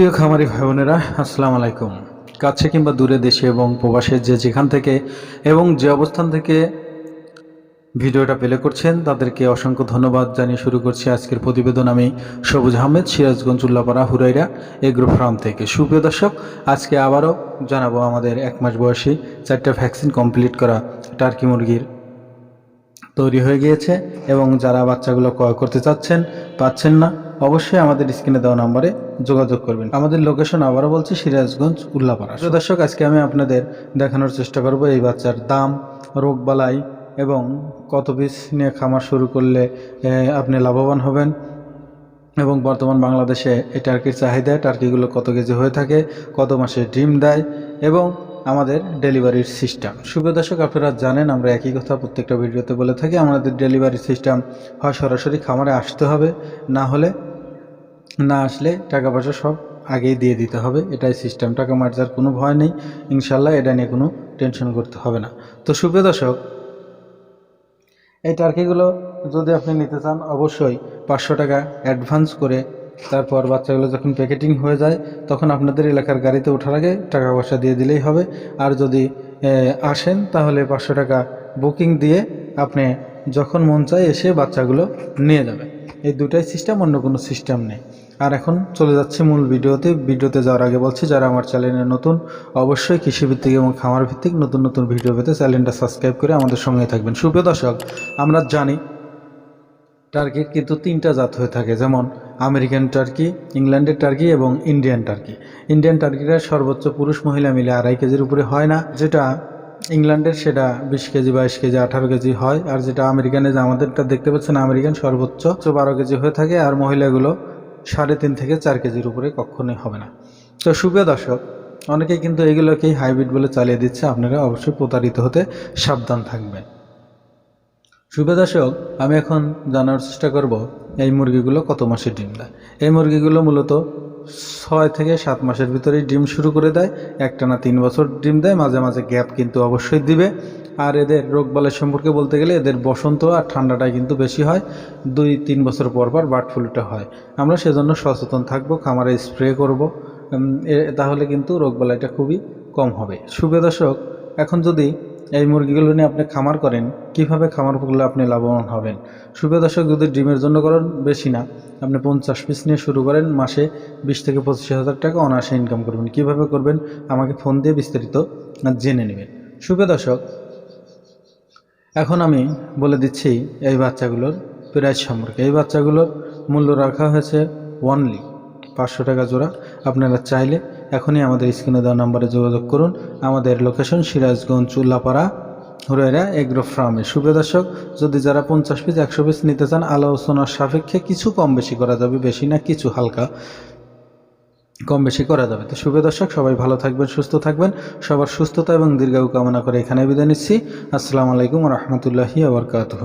প্রিয় খামারি ভাই বোনেরা আসসালামু আলাইকুম। কাছে কিংবা দূরে দেশে এবং প্রবাসে যে যেখান থেকে এবং যে অবস্থান থেকে ভিডিওটা প্লে করছেন, তাদেরকে অসংখ্য ধন্যবাদ জানিয়ে শুরু করছি আজকের প্রতিবেদন। আমি সবুজ আহমেদ, সিরাজগঞ্জ, উল্লাপাড়া, হুরাইরা, এগ্রো ফার্ম থেকে। সুপ্রিয় দর্শক, আজকে আবারও জানাব আমাদের এক মাস বয়সী চারটা ভ্যাকসিন কমপ্লিট করা টার্কি মুরগির তৈরি হয়ে গিয়েছে এবং যারা বাচ্চাগুলো ক্রয় করতে চাচ্ছেন, পাচ্ছেন না অবশ্যই আমাদের স্ক্রিনে দেওয়া নম্বরে যোগাযোগ করবেন। আমাদের লোকেশন আবারও বলছি, সিরাজগঞ্জ, উল্লাপাড়া। দর্শক, আজকে আমি আপনাদের দেখানোর চেষ্টা করব এই বাচ্চার দাম রোগবালাই এবং কত পিস নিয়ে খামার শুরু করলে আপনি লাভবান হবেন এবং বর্তমান বাংলাদেশে এই টার্কির চাহিদা টার্কিগুলো কত কেজি হয়ে থাকে, কত মাসে ডিম দেয় এবং আমাদের ডেলিভারির সিস্টেম শুভ দর্শক, আপনারা জানেন, আমরা একই কথা প্রত্যেকটা ভিডিওতে বলে থাকি, আমাদের ডেলিভারি সিস্টেম হয় সরাসরি খামারে আসতে হবে, না হলে না আসলে টাকা পয়সা সব আগেই দিয়ে দিতে হবে। এটাই সিস্টেম টাকা মার্জার কোনো ভয় নেই। ইনশাল্লাহ এটা নিয়ে কোনো টেনশন করতে হবে না। তো শুভ দর্শক, এই টার্কিগুলো যদি আপনি নিতে চান, অবশ্যই পাঁচশো টাকা অ্যাডভান্স করে তারপর বাচ্চাগুলো যখন প্যাকেটিং হয়ে যায়, তখন আপনাদের এলাকার গাড়িতে ওঠার আগে টাকা পয়সা দিয়ে দিলেই হবে। আর যদি আসেন, তাহলে পাঁচশো টাকা বুকিং দিয়ে আপনি যখন মন চায় এসে বাচ্চাগুলো নিয়ে যাবে এই দুটাই সিস্টেম অন্য কোনো সিস্টেম নেই। আর এখন চলে যাচ্ছে মূল ভিডিওতে। ভিডিওতে যাওয়ার আগে বলছি, যারা আমার চ্যানেলে নতুন, অবশ্যই কৃষিভিত্তিক এবং খামার ভিত্তিক নতুন নতুন ভিডিও পেতে চ্যানেলটা সাবস্ক্রাইব করে আমাদের সঙ্গে থাকবেন। সুপ্রিয় দর্শক, আমরা জানি টার্কির কিন্তু তিনটা জাত হয়ে থাকে, যেমন আমেরিকান টার্কি, ইংল্যান্ডের টার্কি এবং ইন্ডিয়ান টার্কি। ইন্ডিয়ান টার্কিটা সর্বোচ্চ পুরুষ মহিলা মিলে আড়াই কেজির উপরে হয় না। যেটা ইংল্যান্ডের, সেটা বিশ কেজি, বাইশ কেজি, আঠারো কেজি হয়। আর যেটা আমেরিকানে যে আমাদেরটা দেখতে পাচ্ছেন, আমেরিকান সর্বোচ্চ বারো কেজি হয়ে থাকে। আর মহিলাগুলো সাড়ে তিন থেকে চার কেজির উপরে কখনোই হবে না। তো সুপ্রিয় দর্শক, অনেকেই কিন্তু এগুলোকেই হাইব্রিড বলে চালিয়ে দিচ্ছে। আপনারা অবশ্যই প্রতারিত হতে সাবধান থাকবেন। শুভ দর্শক, আমি এখন জানার চেষ্টা করব এই মুরগিগুলো কত মাসে ডিম দেয়। এই মুরগিগুলো মূলত ছয় থেকে সাত মাসের ভিতরেই ডিম শুরু করে দেয়। একটা না তিন বছর ডিম দেয়। মাঝে মাঝে গ্যাপ কিন্তু অবশ্যই দিবে। আর এদের রোগবালের সম্পর্কে বলতে গেলে এদের বসন্ত আর ঠান্ডাটাই কিন্তু বেশি হয়। দুই, তিন বছর পর পর বার্ড ফ্লুটা হয়। আমরা সেজন্য সচেতন থাকব, খামারে স্প্রে করব। তাহলে কিন্তু রোগবালাইটা খুবই কম হবে। শুভ দর্শক, এখন যদি এই মুরগিগুলো নিয়ে আপনি খামার করেন, কীভাবে খামার করলে আপনি লাভবান হবেন? শুভ দর্শক, যদি ডিমের জন্য করেন, বেশি না। আপনি পঞ্চাশ পিস নিয়ে শুরু করেন, মাসে বিশ থেকে পঁচিশ হাজার টাকা অনায়াসে ইনকাম করবেন। কীভাবে করবেন, আমাকে ফোন দিয়ে বিস্তারিত জেনে নেবেন। শুভ দর্শক এখন আমি বলে দিচ্ছি এই বাচ্চাগুলোর প্রাইস সম্পর্কে। এই বাচ্চাগুলোর মূল্য রাখা হয়েছে ওয়ানলি পাঁচশো টাকা জোড়া। আপনারা চাইলে এখনই আমাদের স্ক্রিনে দেওয়া নাম্বারে যোগাযোগ করুন। আমাদের লোকেশন সিরাজগঞ্জ চুল্লাপাড়া হুরাইরা এগ্রো ফার্মে। শুভ দর্শক, যদি যারা পঞ্চাশ পিস একশো পিস নিতে চান আলোচনার সাপেক্ষে কিছু কম বেশি করা যাবে, বেশি না, কিছু হালকা। কম বেশি করা যাবে। তো শুভ দর্শক, সবাই ভালো থাকবেন, সুস্থ থাকবেন। সবার সুস্থতা এবং দীর্ঘায়ু কামনা করে এখানে বিদায় নিচ্ছি। আসসালামু আলাইকুম রহমতুল্লাহি আবরকাতহ